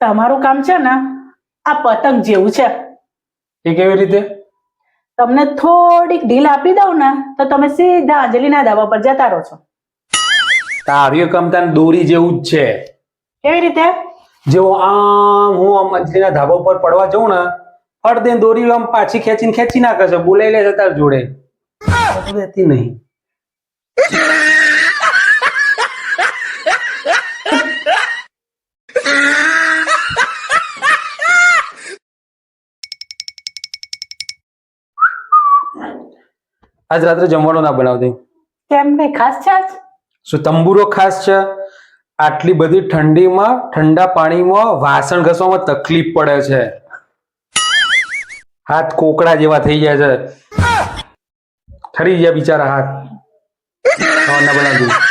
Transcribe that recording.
તમારું કામ છે ને આ પતંગ જેવું છે. એ કેવી રીતે? તમને થોડીક ઢીલ આપી દઉં ને તો તમે સીધા અંજલિના ધાબા પર જતા રહો છો. તારું કામ તાન દોરી જેવું જ છે. કેવી રીતે? જેવો આમ હું આમ અંજલીના ધાબા ઉપર પડવા જઉં ને અડધે દોરી આમ પાછી ખેંચીને ખેંચી નાખે છે બોલાઈ લે છે તાર જોડે. રહેતી નહીં. આજ રાત્રે જમવાનું ના બનાવતી. કેમ કઈ ખાસ છે આજ? શું તંબુરો ખાસ છે? આટલી બધી ઠંડીમાં ઠંડા પાણીમાં વાસણ ઘસવામાં તકલીફ પડે છે. હાથ કોકડા જેવા થઈ જાય છે. ઠરી ગયા બિચારા હાથ. ના બનાવતું